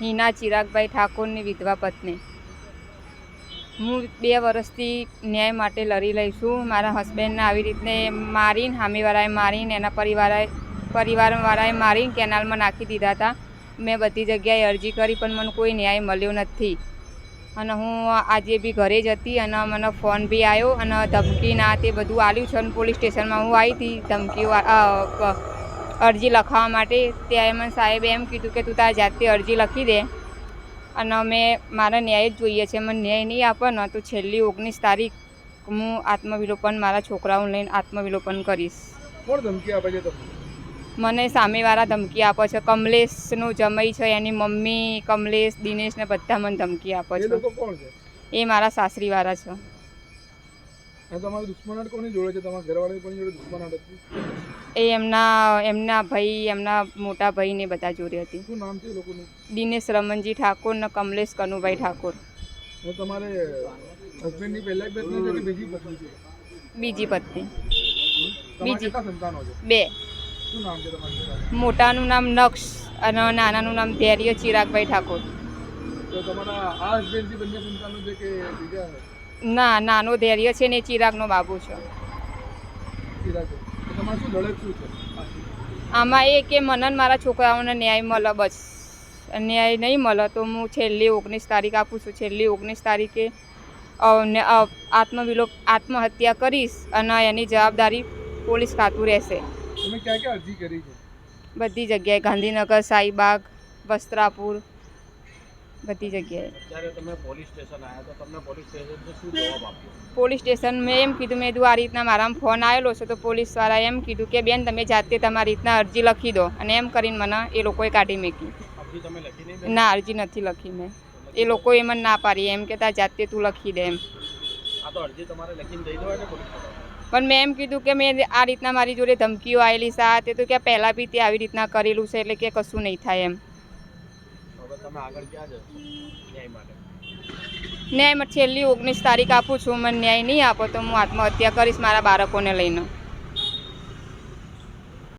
હિના ચિરાગભાઈ ઠાકોરની વિધવા પત્ની. હું બે વર્ષથી ન્યાય માટે લડી લઈશું મારા હસબન્ડને આવી રીતને મારીને, હામીવાળાએ મારીને, એના પરિવારે, પરિવારવાળાએ મારીને કેનાલમાં નાખી દીધા હતા. મેં બધી જગ્યાએ અરજી કરી, પણ મને કોઈ ન્યાય મળ્યો નથી. અને હું આજે બી ઘરે જ હતી અને મને ફોન બી આવ્યો અને ધમકી ના તે બધું આવ્યું છે અને પોલીસ સ્ટેશનમાં હું આવી હતી. ધમકીઓ અરજી લખાવવા માટે. ત્યારે મને સાહેબે એમ કીધું કે તું તારા જાતે અરજી લખી દે અને અમે મારા ન્યાય જ જોઈએ છે. મને ન્યાય નહીં આપવાનો તો છેલ્લી ઓગણીસ તારીખ હું આત્મવિલોપન મારા છોકરાઓને લઈને આત્મવિલોપન કરીશ. કોણ ધમકી આપે છે મને સામેવાળા ધમકી આપે છે. કમલેશનો જમઈ છે. એની મમ્મી કમલેશ દિનેશ ને બધા મને ધમકી આપે છે? એ મારા સાસરીવાળા છે. અને તમારું દુશ્મનાટ કોની જોડે છે? તમારા ઘરવાળાની કોની જોડે દુશ્મનાટ હતી એ એમના એમના ભાઈ એમના મોટા ભાઈ ને બધા જોડે હતી. શું નામ છે લોકોનું? દિનેશ રમણજી ઠાકોર ને કમલેશ કનુભાઈ ઠાકોર. અને તમારે હસબન્ડની પહેલા પત્ની છે કે બીજી પત્ની છે? બીજી પત્ની. બીજી. સંતાનો છે? બે. શું નામ છે તમારું મોટાનું નામ નક્ષ અને નાનાનું નામ ધૈર્ય ચિરાગભાઈ ઠાકોર. તો તમારા આ હસબન્ડથી બંને સંતાનો છે કે બીજા? ના નાનો ધૈર્ય છે ને ચિરાગનો બાબુ છે. આમાં એ કે મને મારા છોકરાઓને ન્યાય મળે બસ. ન્યાય નહીં મળે તો હું છેલ્લી ઓગણીસ તારીખ આપું છું. છેલ્લી ઓગણીસ તારીખે આત્મવિલોપ આત્મહત્યા કરીશ અને એની જવાબદારી પોલીસ ખાતું રહેશે. બધી જગ્યાએ ગાંધીનગર શાહીબાગ વસ્ત્રાપુર બધી જગ્યાએ. તમે પોલીસ સ્ટેશન આવ્યા તો તમને પોલીસ સ્ટેશનથી શું જવાબ આપ્યો? પોલીસ સ્ટેશન મેં એમ કીધું મેં કીધું આ રીતના મારામાં ફોન આવેલો છે તો પોલીસવાળાએ એમ કીધું કે બેન તમે જાતે તમારી રીતના અરજી લખી દો. અને એમ કરીને મને એ લોકોએ કાઢી મૂકી. અરજી તમે લખી નહીં બેન? ના અરજી નથી લખી મેં. એ લોકોએ મને ના પાડી એમ કે તાર જાતે તું લખી દે એમ. પણ મેં એમ કીધું કે મેં આ રીતના મારી જોડે ધમકીઓ આવેલી છે આ તે તો કે પહેલાં બી તે આવી રીતના કરેલું છે એટલે કે કશું નહીં થાય એમ. તમે આગળ ક્યાં જશો ન્યાય માટે. ન્યાય છેલ્લી ઓગણીસ તારીખ આપું છું. મને ન્યાય નહીં આપો તો હું આત્મહત્યા કરીશ મારા બાળકોને લઈને.